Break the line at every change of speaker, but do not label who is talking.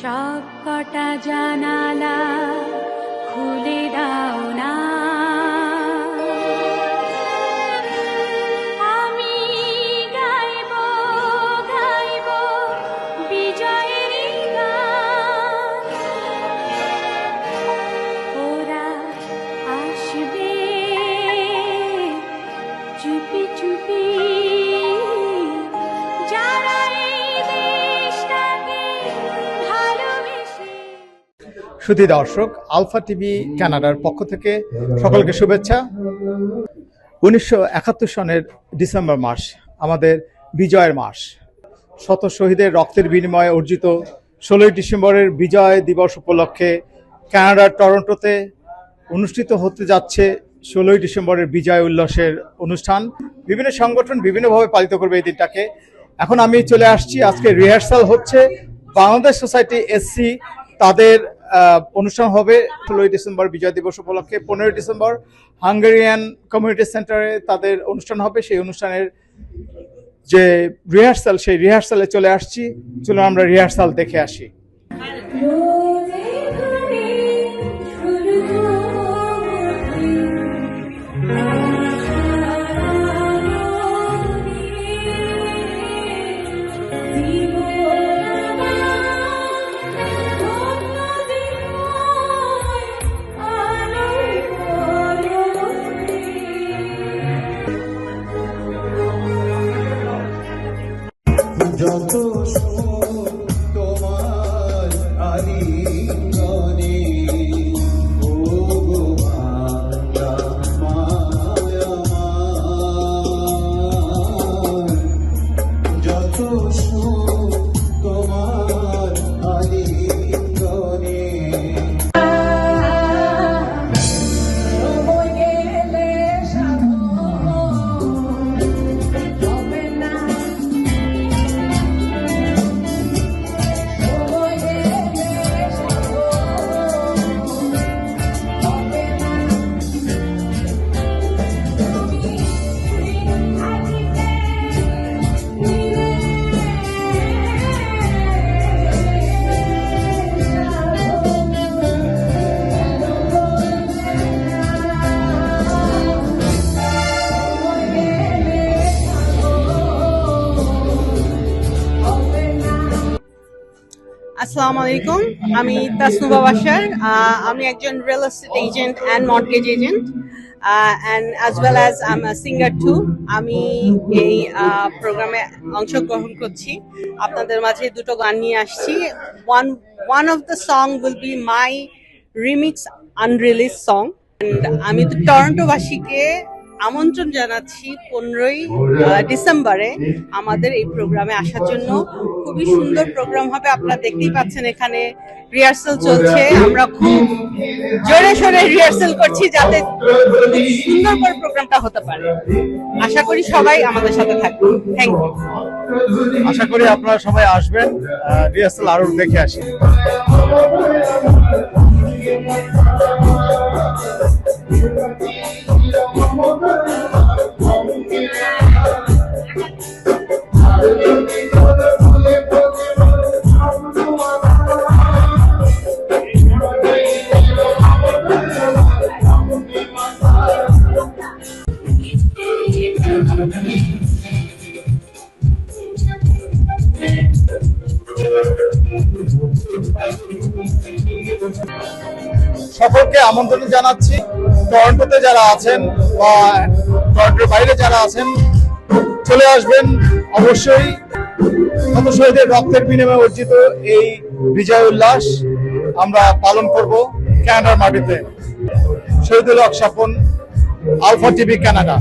সব জানালা খুলে দাও না। চুপি চুপি
সুধী দর্শক, আলফা টিভি কানাডার পক্ষ থেকে সকলকে শুভেচ্ছা। উনিশশো একাত্তর সনের ডিসেম্বর মাস, আমাদের বিজয়ের মাস। শত শহীদের রক্তের বিনিময়ে অর্জিত ষোলোই ডিসেম্বরের বিজয় দিবস উপলক্ষে কানাডার টরন্টোতে অনুষ্ঠিত হতে যাচ্ছে ষোলোই ডিসেম্বরের বিজয় উল্লাসের অনুষ্ঠান। বিভিন্ন সংগঠন বিভিন্নভাবে পালিত করবে এই দিনটাকে। এখন আমি চলে আসছি। আজকে রিহার্সাল হচ্ছে। বাংলাদেশ সোসাইটি এসসি তাদের অনুষ্ঠান হবে ষোলোই ডিসেম্বর বিজয় দিবস উপলক্ষে। পনেরোই ডিসেম্বর হাঙ্গেরিয়ান কমিউনিটি সেন্টারে তাদের অনুষ্ঠান হবে। সেই অনুষ্ঠানের যে রিহার্সাল সেই রিহার্সালে চলে আসছি। চলুন আমরা রিহার্সাল দেখে আসি।
যত সুখ
আসসালামু আলাইকুম। আমি তাসনুবা বাসার আমি একজন real estate agent and mortgage agent and as well as am singer too আমি এই প্রোগ্রামে অংশগ্রহণ করছি। আপনাদের মাঝে দুটো গান নিয়ে আসছি। One one of the song will be my remix unreleased song আমি তো টরন্টোবাসীকে আমন্ত্রণ জানাচ্ছি পনেরোই ডিসেম্বরে আমাদের এই প্রোগ্রামে আসার জন্য। খুবই সুন্দর প্রোগ্রাম হবে, আপনারা দেখতেই পাচ্ছেন এখানে রিহার্সাল চলছে। আমরা খুব জোরে সোরে রিহার্সাল করছি যাতে সুন্দর করে প্রোগ্রামটা হতে পারে। আশা করি সবাই আমাদের সাথে থাকবে থ্যাংক ইউ
আশা করি আপনারা সবাই আসবেন রিহার্সাল আরও দেখে আসি। সকলকে আমন্ত্রণ জানাচ্ছি। টরন্টোতে যারা আছেন বা টরন্টোর বাইরে যারা আছেন, চলে আসবেন। অবশ্যই শহীদের রক্তের বিনিময়ে অর্জিত এই বিজয় উল্লাস আমরা পালন করব কানাডার মাটিতে। Shahidul Haque Swapan, Alpha TV Canada